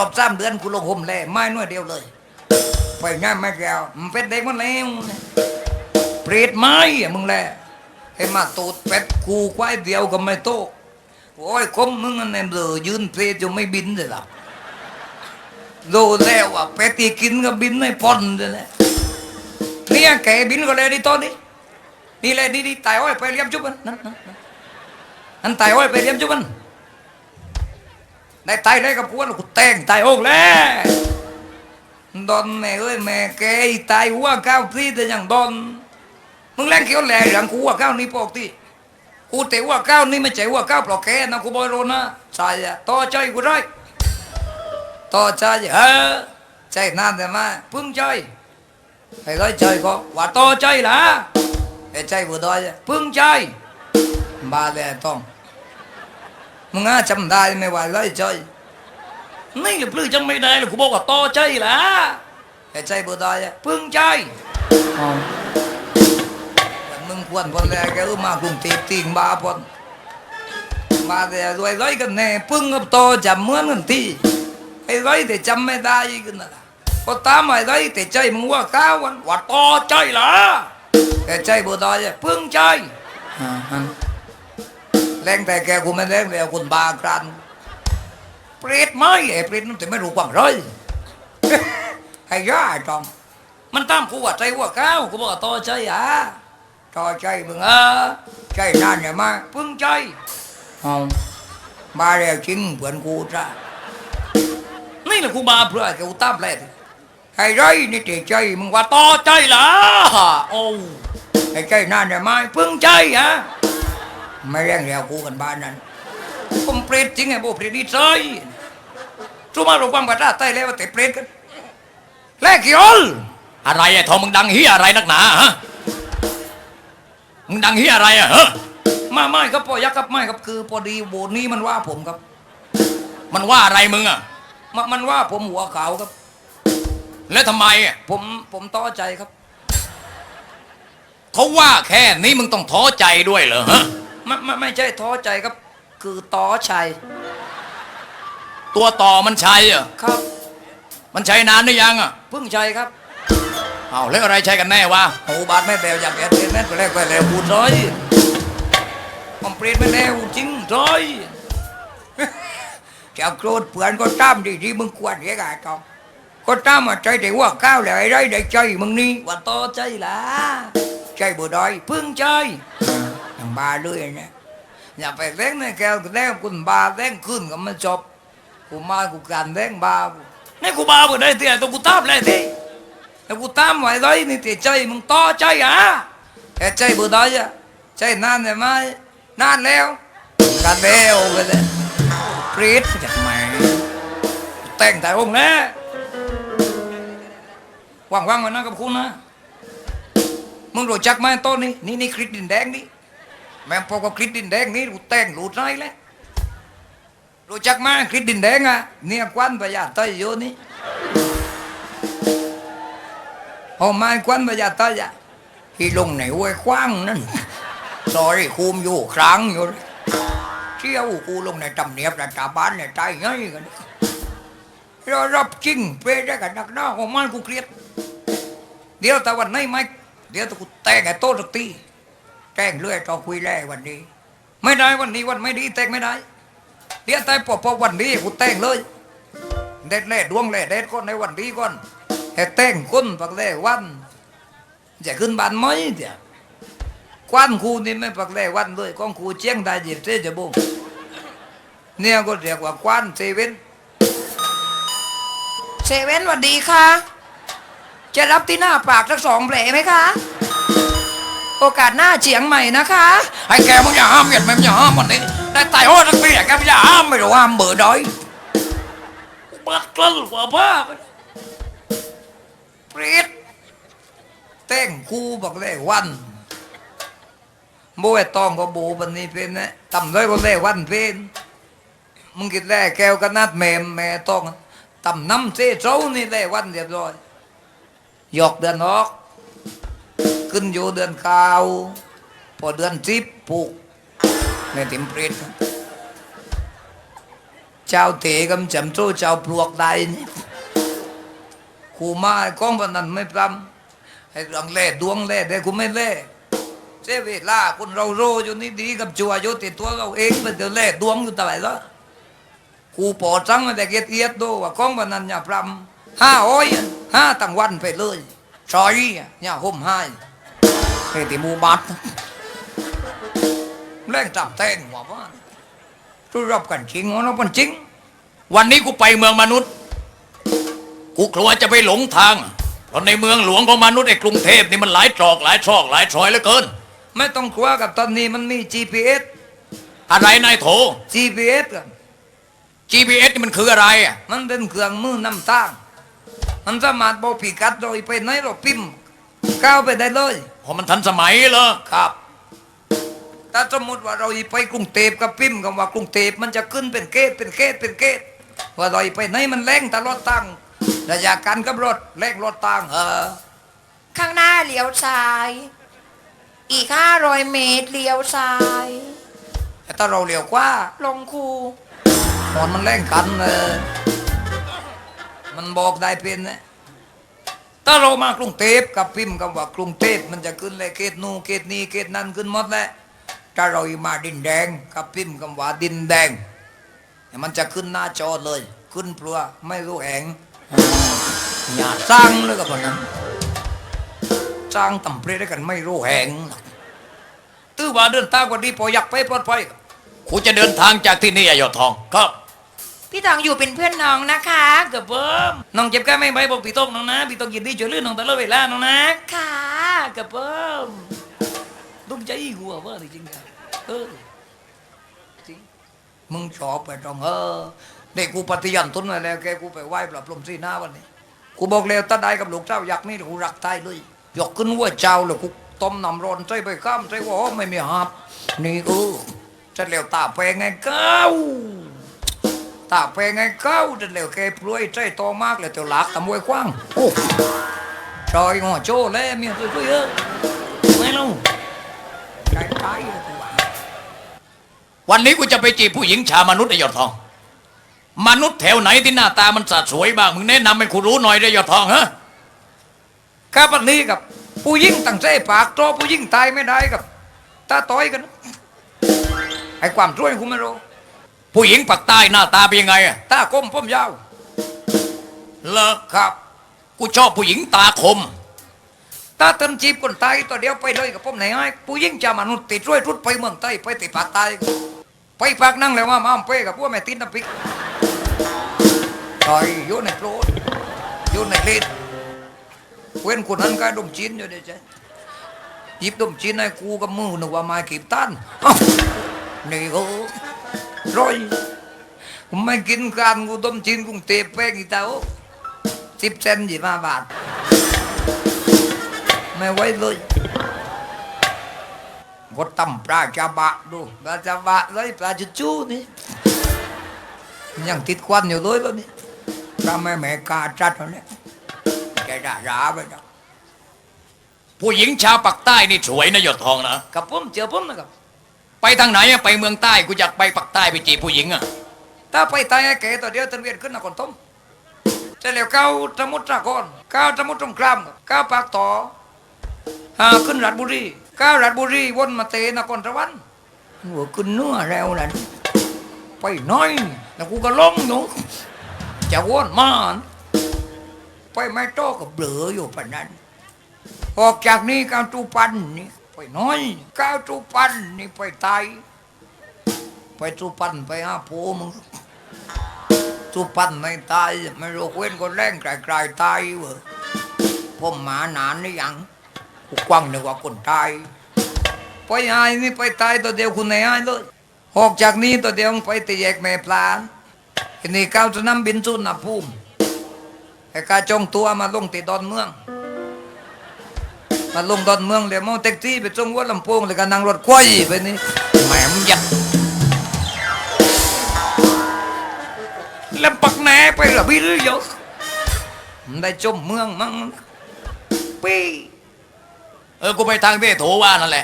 รอบสามเดือนกูลงห่มแลไม้หน่วยเดียวเลย ไปง่ายไม่แก้วมันเป็นเด็กมันแล้วเปรตไม้อะมึงแหละให้มาตูดเป็ดกูควายเดียวก็ไม่โตโอ้ยคมมึงอันนั้นเลอยืนเปรตจะไม่บินเลยหรอดูแล้วอะเป็ดที่กินก็บินไม่พ้นเลยแหละเนี่ยแกบินก็เลยดิตอนนี้นี่เลยนี่ตายอ้อยไปเลี้ยมจุบันนั่นนั่นนั่นตายอ้อยไปเลี้ยมจุบัน ได้ตายได้กับกูว่ากูแต่งตายโอกแล้วดอนแม่เอ้ยแม่แกตายหัวก้าวที่แต่ยังดอนมึงแรงเขียวแหล่หลังกูหัวก้าวนี่ปกติกูแต่หัวก้าวนี่ไม่ใช่หัวก้าวปลอกแกนะกูบอยโรนะใช่อะต่อใจกูได้ต่อใจเออใจนานแต่มาพึ่งใจไอ้ร้อยใจก็ว่าต่อใจละไอ้ใจบุดอยพึ่งใจบาเลยต้อง มึงอาจำได้ไม่ว่าไรใจนี่ปลื้อจำไม่ได้เลยกูบอกว่าต่อใจละแต่ใจบ่ได้อะพึ่งใจแต่มึงควรพอนแรกแกรู้มากรุงเทพติงบาพอนมาแต่รวยร้อยกันแน่พึ่งกับโตจำเหมือนกันที่ไอ้ร้อยแต่จำไม่ได้กันนะก็ตามไอ้ร้อยแต่ใจมึงว่าข้าววันว่าต่อใจละแต่ใจบ่ได้อะพึ่งใจอ่าฮะ แรงแต่แกกูไม่แรงแล้วคุณบากรันเปรตไหมไอ้เปรตนั่นแต่ไม่รู้ความร้อยไอ้ย่าจอมมันตามกูว่าใจว่าก้าวกูบอกต่อใจอะต่อใจมึงเออใจนานเนี่ยมาพึ่งใจเอามาแล้วจริงเพื่อนกูจ้ะนี่แหละกูมาเพื่อกูตามเลยไอ้ไรนี่แต่ใจมึงว่าต่อใจเหรอโอ้ไอ้ใจนานเนี่ยมาพึ่งใจอะ ไม่เร่งเรียวกูกันบ้านนั้นผมเปรตจริงไงโบเปรตนี่ใช่ทุมารู้ความกระด้าใต้แล้วแต่เปรตกันแลกกี่อลอะไรไอ้ทองมึงดังเฮียอะไรนักหนาฮะมึงดังเฮียอะไรอะฮะมาไม่ครับพ่อยักษ์ครับไม่ครับคือ พอดีโบนี้มันว่าผมครับ มันว่าอะไรมึงอะมมันว่าผมหัวขาวครับ แล้วทำไมอะผมผมต้อใจครับเขาว่าแค่นี้มึงต้องท้อใจด้วยเหรอฮะ ไม่ไม่ไม่ใช่ท้อใจครับ คือต้อชัย ตัวต่อมันใช่อะครับ มันใช้นานหรือยังอะเพึ่งชัยครับเอาแล้วอะไรใช้กันแน่วะโอ้บาดไม่แบวอยากแอดเทนแม่นไปแรกไปแล้วกูร้อยผมเปรตไม่แล้วจริงร้อยจะโกรธเพื่อนก็ตามดีที่มึงควรเรียกไอ้กองก็ตามมาใจแต่ว่าข้าวแล้วไอ้ไรได้ใจมึงนี่ว่าต่อใจละใจบ่ได้พึ่งใจ อย่างบาเลยนะอย่าไปเล่นในแก้วเล่นคุณบาเล่นขึ้นก็ไม่จบกูมากูการเล่นบากูนี่กูบาบ่ได้เตี้ยต้องกูตามเลยทีแล้วกูตามไว้ไรนี่แต่ใจมึงต่อใจอะแต่ใจบ่ได้อะใจนานได้ไหมนานแล้วกันแล้วไปเลยกรีดจากแม่แต่งแต่องค์แล้วว่างๆวันนั้นกับคุณนะมึงรู้จักไหมต้นนี้นี่นี่คริสดินแดงนี่ แม่งพอกับคริสดินแดงนี่รูแต่งรู้ไรแล้วรู้จักไหมคริสดินแดงอะเนี่ยควันพญาไตอยู่นี่เอาไม้ควันพญาไตอะที่ลงในห้วยคว้างนั่นซอยคุมอยู่ครั้งอยู่เที่ยวกูลงในตำเนียบรัฐบาลเนี่ยใจง่ายกันเรารับจริงเปได้กันนักหน้าของมันกูเครียดเดี๋ยวแต่วันไหนี้ไม่เดี๋ยวต่กูแต่งไอ้โตสักที แต่งเรื่อยต่อคุยแล่วันนี้ ไม่ได้วันนี้วันไม่ดีแต่งไม่ได้เดี๋ยวแต่พอพอวันนี้กูแต่งเลยเด็ดแล่ดวงแล่เด็ดก่อนในวันนี้ก่อนให้แต่งคนปักแล่วันจะขึ้นบ้านไหมเดี๋ยวควันครูนี่ไม่ปักแล่วันเลยของครูเจียงได้หยิบเสจะบุงเนี่ยก็เรียกว่าควันเซเว่นเซเว่นวันดีค่ะ จะรับที่หน้าปากสักสองแผลไหมคะ โอกาสหน้าเฉียงใหม่นะคะไอ้แกมึงอย่าห้ามเหยียดมึงอย่าห้ามวันนี้ได้ตายโอ้ทั้งปีอะแกมึงอย่าห้ามไม่รู้ว่าเบอร์ดอยบัดกลั้นกว่าบ้าไปเปรตเต้งครูบอกเลยวันโบไอ้ตองก็โบวันนี้เป็นนะตำเลยก็เลยวันเป็นมึงกินแล่แก้วกันนัดแม่แม่ต้องตำน้ำเสีเจ้านี่เลยวันเรียบร้อยหยอกเดือนออก ขึ้นอยู่เดือนเก้าพอเดือนสิบปลูกในติมเปรตเจ้าเตะกำจำโจ้เจ้าปลวกได้นี่กูมาไอ้กองพนันไม่พรำไอ้เรื่องเล่ดวงเล่แต่กูไม่เล่เสเวลาคนเราโรอยู่นี่ดีกับจัวอยู่ติดตัวเราเองมันจะเล่ดวงอยู่ตลอดแล้วกูปอดจังมาแต่เกียรติเอียดดูว่ากองพนันอย่าพรำห้าอ้อยห้าตั้งวันไปเลยซอยอย่าห่มให้ไอ้ที่หมูบัดแรงจับแตงหัวว่า tu rập cảnh chính nó còn chính วันนี้กูไปเมืองมนุษย์ กูกลัวจะไปหลงทางเพราะในเมืองหลวงของมนุษย์ไอ้กรุงเทพนี่มันหลายตรอกหลายซอกหลายซอยเหลือเกิน ไม่ต้องกลัวกับตอนนี้มันมี GPS อะไรนายโถ GPS กัน GPS นี่มันคืออะไรอะมันเป็นเครื่องมือนำทาง มันสามารถบอกพิกัดโดยไปไหนเราพิมพ์ก้าวไปได้เลย พราะมันทันสมัยเหรอครับ ถ้าสมมติว่าเราไปกรุงเทพกับพิมพ์คำว่ากรุงเทพมันจะขึ้นเป็นเกตเป็นเกตเป็นเกตว่าเราไปไหนมันแรงตลอดตั้งระยะการกับรถแรงรถตั้งเออข้างหน้าเลี้ยวซ้าย อีกห้าร้อยเมตรเลี้ยวซ้ายแต่ถ้าเราเร็วกว่าลงคูหอนมันแรงกันเออมันบอกได้เป็นนะ ถ้าเรามากรุงเทพกับพิมพ์คำว่ากรุงเทพมันจะขึ้นเลยเกตนูนเกตนี้เกตนั้นขึ้นหมดแหละถ้าเรามาดินแดงกับพิมพ์คำว่าดินแดง มันจะขึ้นหน้าจอเลย ขึ้นเปลือไม่รู้แหงอย่าสร้างเลยกับนั้นสร้างตำเพลได้กันไม่รู้แหงตื้อว่าเดินตางว่าดีพออยากไปปลอดภัยกูจะเดินทางจากที่นี่อยอดทองครับ พี่ตองอยู่เป็นเพื่อนน้องนะคะกับเพิ่มน้องเจ็บแค่ไม่ไหวบอกพี่ต้องน้องนะพี่ต้องยินดีช่วยเหลือน้องตลอดเวลาน้องนะค่ะกับเพิ่มต้องใจหัวว่าจริงๆเออจริงมึงชอบไปตรงเออเด็กกูปฏิญาณตนไว้แล้วแกกูไปไหว้ปรับลมสีหน้าวันนี้กูบอกแล้วถ้าได้กับลูกเจ้าอยากนี่กูรักตายเลยยกขึ้นว่าเจ้าเลยกูต้มน้ำร้อนใส่ไปข้ามใส่หัวหอมไม่มีหับนี่เออจะเร็วตาแพงไงเก้า ตาแพงไงเก้าจะเร็วแกปลุยใจโตมากเลยเตียวหลักตะมวยกว้างโอ้ชอยงอโจ้แล้วเมียตัวตัวเยอะไม่ลงใจตายเลยกูว่าวันนี้กูจะไปจีบผู้หญิงชาวมนุษย์ไอ้ยอดทอง มนุษย์แถวไหนที่หน้าตามันสะสวยบ้างมึงแนะนำให้กูรู้หน่อยได้ยอดทองฮะครับวันนี้กับผู้ยิ่งตั้งใจปากโตผู้ยิ่งตายไม่ได้กับตาต้อยกันไอ้ความช่วยกูไม่รู้ ผู้หญิงปักใต้หน้าตาเป็นยังไงอะตาคมผมยาวเลอครับ กูชอบผู้หญิงตาคม ตาเติมจีบคนตายตัวเดียวไปเลยกับผมไหนไอ้ผู้ยิ่งจะมนุษย์ติดช่วยทุดไปเมืองใต้ไปติดปากตายไปปากนั่งแล้วว่ามาเป้กับพวกแม่ตินน้ำพริกต่อยอยู่ในโปรดอยู่ในลิ้นเว้นคนนั้นก็ดมจีนอยู่เดี๋ยวจะหยิบดมจีนให้กูกับมือหนึกว่าม้ขีบตันนี่ก็ ร้อยผมไม่กินการกูดมจีนกรุงเทพแป้งอีเต้าสิบเซนยี่ห้าบาท ไม่ไหวเลยก็ตำปลาจาบะดูปลาจาบะเลยปลาจุจูนี่ยังติดควันอยู่เลยแล้วนี่ปลาแม่แม่กาจัดแล้วเนี่ยแกด่าราไปนะผู้หญิงชาวปักใต้นี่สวยนะยอดทองนะกับผมเจอผมนะครับ ไปทางไหนอะไปเมืองใต้กูอยากไปปักใต้ไปจีบผู้หญิงอะถ้าไปตายแกตัวเดียวตันเวียนขึ้นนครต้มจะเหลียวก้าวสมุทรสาครก้าวสมุทรสงครามก้าวปากต่อหาขึ้นรัฐบุรีก้าวรัฐบุรีวนมาเตนครสวรรค์หัวขึ้นเนื้อแล้วนั่นไปน้อยแล้วกูก็ลงอยู่จะวนมาไปไม่โตกับเบลออยู่ปนนั้นออกจากนี้กาวจูปันนี่ ไปน้อยก้าวจูปันนี่ไปตายไปจูปันไปหาผัวมึงจูปันไม่ตายไม่รู้เว้นคนแรงไกลๆตายเวะผมหมาหนานนี่ยังกูกว้างหนึกว่าคนตายไปหายนี่ไปตายตัวเดียวคุณไหนหายเลยออกจากนี้ตัวเดียวไปตีแยกแม่ปลาทีนี้ก้าวจะนำบินสุนนะภูมไอ้กาจงตัวมาลงตีดอนเมือง มาลงดอนเมืองเดี๋ยวมองแท็กซี่ไปจงวัดลำโพงเลยก็นั่งรถควายไปนี่แหมมยัดแล้วปักแหนไปเหรอพี่หรือเยอะมันได้จมเมืองมั้งปีเออกูไปทางเทโถว่านั่นแหละ